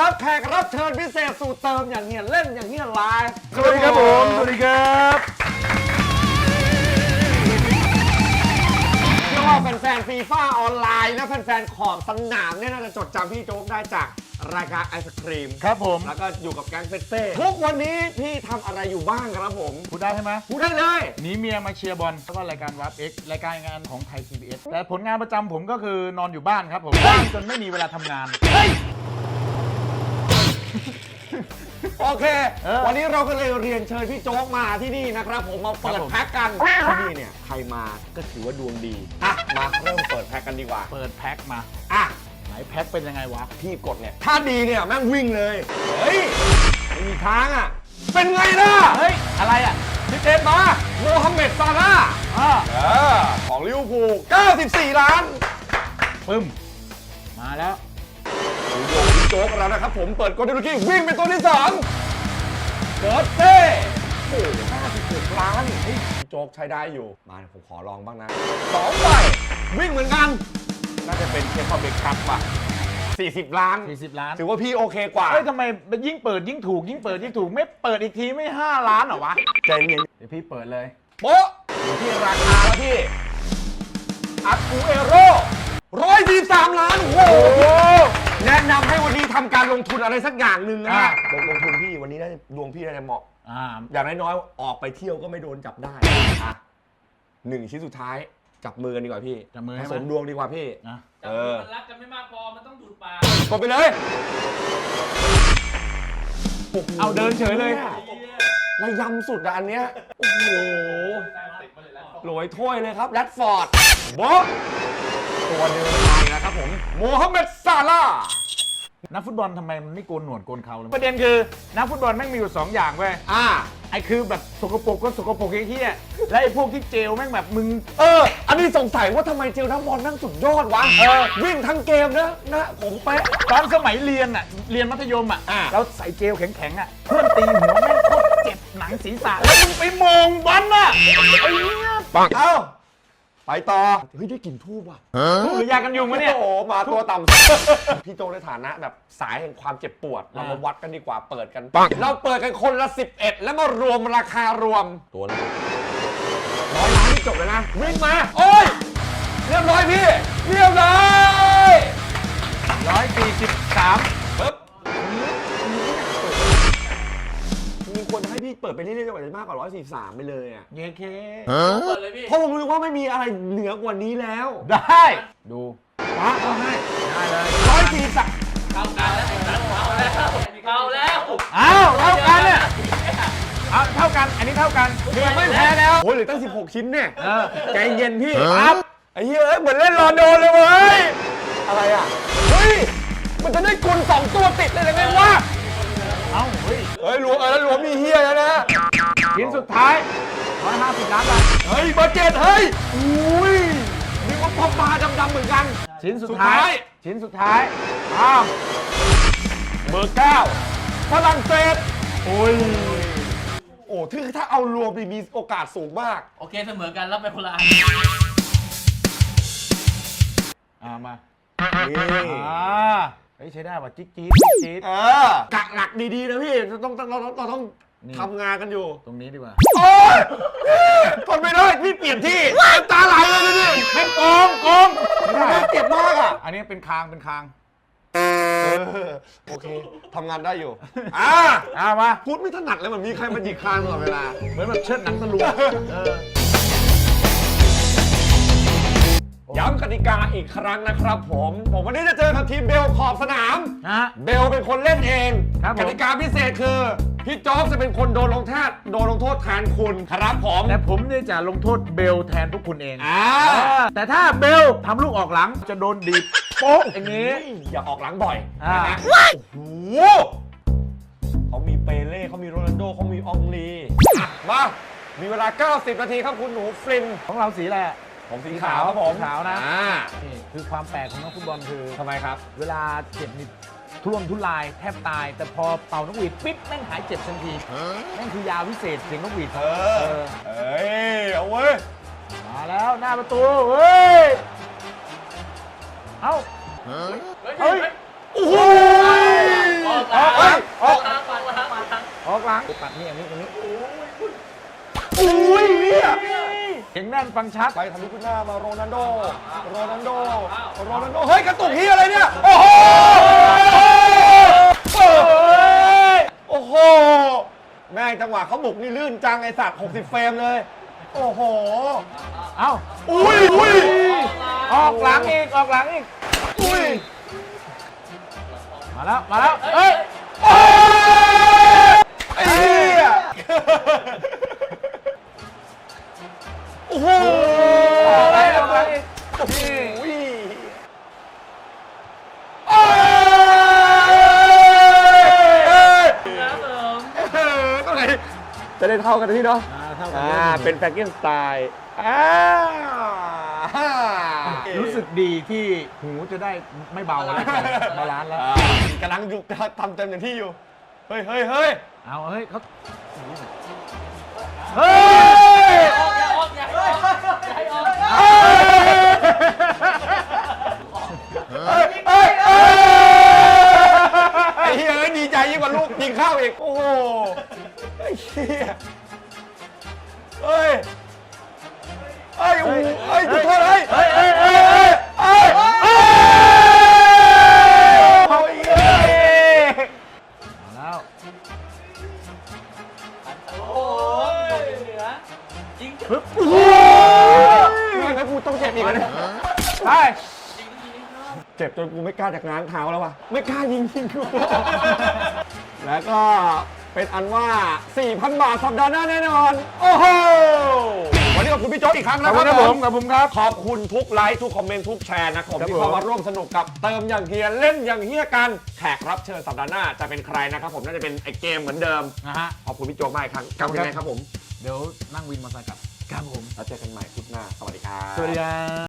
รับแขกรับเชิญพิเศษสูตรเติมอย่างเงี้ยเล่นอย่างเงี้ยไลฟ์สวัสดีครับผม สวัสดีครับเชื่อว่าแฟนๆฟีฟ่าออนไลน์และแฟนๆขอบสนามเนี่ยน่าจะจดจำพี่โจ๊กได้จากรายการไอศครีม ครับผมแล้วก็อยู่กับแก๊งเฟสเต้ทุกวันนี้พี่ทำอะไรอยู่บ้างครับผมพูดได้ใช่ไหมพูดได้เลย หนีเมียมาเชียร์บอลแล้วก็รายการวับเอ็กรายการงานของไทย PBS แต่ผลงานประจำผมก็คือนอนอยู่บ้านครับผมว่างจนไม่มีเวลาทำงาน โอเค เออวันนี้เราก็เลยเรียนเชิญพี่โจ๊กมาที่นี่นะครับ ผมมาเปิครัดบผม แพ็กกันที่นี่เนี่ยใครมาก็ถือว่าดวงดีอะมาเริ่มเปิดแพ็กกันดีกว่าเปิดแพ็คมา อะไหนแพ็คเป็นยังไงวะ พี่กดเนี่ยถ้าดีเนี่ยแม่งวิ่งเลยเฮ้ยไม่มีทางอะเป็นไงล่ะเฮ้ย อะไรอะพี่เจนมาโมฮัมเหม็ดซาร่าห์อ่าเออของลิเวอร์พูล94 ล้าน ปึ้ม มาแล้วดูดวงพี่ โจ๊กแล้วนะครับผมเปิดกดดูกี้วิ่งเป็นตัวที่สองเกิร์ตเต้โอ้โห56ล้านเฮ้ยพี่โจ๊กใช้ได้อยู่ มาผมขอลองบ้างนะสองใบวิ่งเหมือนกัน น่าจะเป็นเคปเบกครับป่ะ40ล้าน40 ล้านถือว่าพี่โอเคกว่าเฮ้ยทำไมยิ่งเปิดยิ่งถูกยิ่งเปิดยิ่งถูกไม่เปิดอีกทีไม่ 5 ล้านเหรอวะใจเย็นเดี๋ยวพี่เปิดเลยโป๊ะอยู่ที่ราคาแล้วพี่อักูเอโร่ร้อยสี่สามล้านโอ้โห แนะนำให้วันนี้ทำการลงทุนอะไรสักอย่างหนึ่งนะอะลงลงทุนพี่วันนี้น่าจะดวงพี่น่าจะเหมาะ อ่าอย่างน้อยๆออกไปเที่ยวก็ไม่โดนจับได้อะหนึ่งชิ้นสุดท้ายจับมือกันดีกว่าพี่จับมือผให้สไหมมดวงดีกว่าพี่ นะเออ มันรักกันไม่มากพอ มันต้องดูดปากกดไปเลยโโหเอาเดินเฉยเลยระยำสุดอะอันเนี้ย โอ้โหโหลอยถ้วยเลยครับแรดฟอร์ดโบะตัวเดินมาอีกแล้ว ครับผมโมฮัมเหม็ดซาร่าห์นักฟุตบอลทำไมมันไม่โกนหนวดโกนเขาเลยประเด็นคือนักฟุตบอลแม่งมีอยู่สองอย่างเว้ยอ่า ไอ้คือแบบสกปรกก็สกปรกไอ้เหี้ยและไอ้พวกที่เจลแม่งแบบมึง เออ อันนี้สงสัยว่าทำไมเจลนักบอลนั่งสุดยอดวะ เออ วิ่งทั้งเกมนะนะผมเป๊ะ ตอนสมัยเรียนอะเรียนมัธยมอะอ่าแล้วใส่เจลแข็งๆอะเพื่อนตีหัวแม่งโคตรเจ็บหนังศีรษะแล้วมึงไปมองบอลน่ะไอ้เหี้ยปังเอ้า ไปต่อ เฮ้ยได้กลิ่นทูบว่ะหรือยากันยุงวะเนี่ย โอ้โหมาตัวต่ำ พี่โจในฐานะแบบสายแห่งความเจ็บปวด เรามาวัดกันดีกว่าเปิดกัน เราเปิดกันคนละ 11 แล้วมารวมราคารวม ตัวละร้อยล้านนี่จบเลยนะ วิ่งมา โอ้ย เรียบร้อยพี่ เรียบร้อยร้อยสี่สิบสาม เปิดไปเรื่อยๆจนกว่าจะมากกว่า143ไปเลยอะเยเคเปิดเลยพี่ เพราะผมรู้ว่าไม่มีอะไรเหนือกว่านี้แล้วได้ ดูป้าเอาให้ได้เลย143เข้ากันแล้วเข้าแล้วเข้าแล้วอ้าวเท่ากันเนี่ยเอาเท่ากัน อันนี้เท่ากันเดือไม่แพ้แล้วโอ้ยเหลือตั้ง 16 ชิ้นเนี่ยเออใจเย็นพี่ครับไอ้เหี้ยเอ้ยเหมือนเล่นรอโดนเลยเว้ยอะไรอะเฮ้ยมันจะได้กุลสองตัวติดเลยเลยไงวะ เอ้าเฮ้ยเฮ้ยรวมเออแล้วรวมมีเฮียแล้วนะ ชิ้นสุดท้ายร้อยห้าสิบล้านบาทเฮ้ยเบอร์เจ็ดเฮ้ยอุ้ยนี่ว่าพอมาดำๆเหมือนกัน ชิ้นสุดสุดท้าท้ายยชิ้นสุดท้ายอ้าวเบอร์เก้าฝรั่งเศสโอ้ยโอ้ที่ถ้าเอารวมนี่มีโอกาสสูงมาก โอเคเสมอกันรับไปคนละอันอ่ามานี่อ่าเฮ้ยใช้ได้ป่ะจิ๊กจี๊ดจิ๊กจี๊ดเออกะหลักดีๆนะพี่เราต้องต้องเราต้องเราต้องนี่ทำงานกันอยู่ ตรงนี้ดีกว่าโอ้ยทนไม่ได้พี่เปลี่ยนที่น้ำตาไหลเลยนะนี่แม่งโกงโกงไม่ได้น่าเจ็บมากอะ อันนี้เป็นคางเป็นคางเออโอเคทำงานได้อยู่อ่าอ่ามาพูดไม่ถนัดเลยเหมือนมีใครมาหยิกคางตลอดเวลา เหมือนแบบเชิดหนังตะลุงเออ ย้ำกติกาอีกครั้งนะครับผม ผมวันนี้จะเจอกับทีมเบลขอบสนาม ฮะ เบลเป็นคนเล่นเอง ครับผม กติกาพิเศษคือ พี่โจ๊กจะเป็นคนโดนลงโทษโดนลงโทษแทนคุณครับผมแต่ผมเนี่ยจะลงโทษเบลแทนพวกคุณเองอ่าเออแต่ถ้าเบลทำลูกออกหลังจะโดนดีบโป๊กอย่างนี้ อย่าออกหลังบ่อยอ่านะโอ้โหเขามีเปเล่เขามีโรนัลโดเขามีอองลีอะมา มีเวลา 90 นาทีครับคุณหนูฟรินของเราสีอะไรอะ ผมสีขาวครับผมขาวนะนี่คือความแปลกของนักฟุตบอลคือ ทำไมครับ เวลาเจ็บนิดทุรนทุรายแทบตาย แต่พอเป่านกหวีดปิ๊บแม่งหายเจ็บทันทีแม่งคือยาวิเศษเสียงนกหวีดเออ เออเอ้ย เอาเว้ย มาแล้วหน้าประตูเฮ้ยเอ้าเฮ้ยโอ้โหออกหลังออกหลังปัดนี่อย่างนี้ งแน่นฟังชัด ไปทำลูกขึ้นหน้ามาโรนัลโด โรนัลโด โรนัลโด เฮ้ย กระตุกเฮียอะไรเนี่ย โอ้โห โอ้โห แม่งจังหวะเขาบุกนี่ลื่นจังไอสัตว์60 เฟรมเลย โอ้โห เอ้า อุ้ยอุ้ยออกหลังอีก ออกหลังอีก อุ้ย มาแล้ว มาแล้ว เอ้ยโอ้ยไอ้เหี้ย จะได้เท่ากันที่เนาะอ่าเท่ากันอ่าเป็นแฟกเกนสไตล์อ่ารู้สึกดีที่หูจะได้ไม่เบาแล้วบาลานซ์แล้ว อ่ากำลังอยู่ทำเต็มอย่างที่อยู่ เฮ้ยเฮ้ยเฮ้ยเอาเฮ้ยเขาเฮ้ยออกอย่าออกอย่าให้ออกอย่าให้ออกเอ้ยเอ้ยเอ้ยไอ้เหี้ยเอ้ยดีใจยิ่งกว่าลูกยิงเข้าอีก โอ้โห ไอ้เหี้ยเฮ้ยเฮ้ยโอ้โหเฮ้ยจุดโทษเฮ้ยเฮ้ยเฮ้ยเฮ้ยเฮ้ยเฮ้ยเฮ้ยเอาอีกเฮ้ยมาแล้วโอ้ยเหนือยิงปึ๊บโอ้โหงั้นกูต้องเจ็บอีกแล้วเนี่ยไปยิงยิงเข้าเจ็บจนกูไม่กล้าจากง้างเท้าแล้ววะไม่กล้ายิงยิงกูแล้วก็ เป็นอันว่า 4,000 บาทสัปดาห์หน้าแน่นอน โอ้โห วันนี้ขอบคุณพี่โจ๊กอีกครั้งขนะอบคคุรัณบครับผผมม ขอบคุณครับ ขอบคุณทุกไลค์ทุกคอมเมนต์ทุกแชร์นะครับผมครับที่ผมเข้ามาร่วมสนุกกับเติมอย่างเฮียเล่นอย่างเฮียกันแขกรับเชิญสัปดาห์หน้าจะเป็นใครนะครับผมน่าจะเป็นไอเกมเหมือนเดิม นะฮะ ขอบคุณพี่โจ๊กมากอีกครั้งกลับยังไงครับผมเดี๋ยวนั่งวินมอเตอร์ไซค์กลับครับผม แล้วเจอกันใหม่พุธหน้าสวัสดีครับ สวัสดีครับ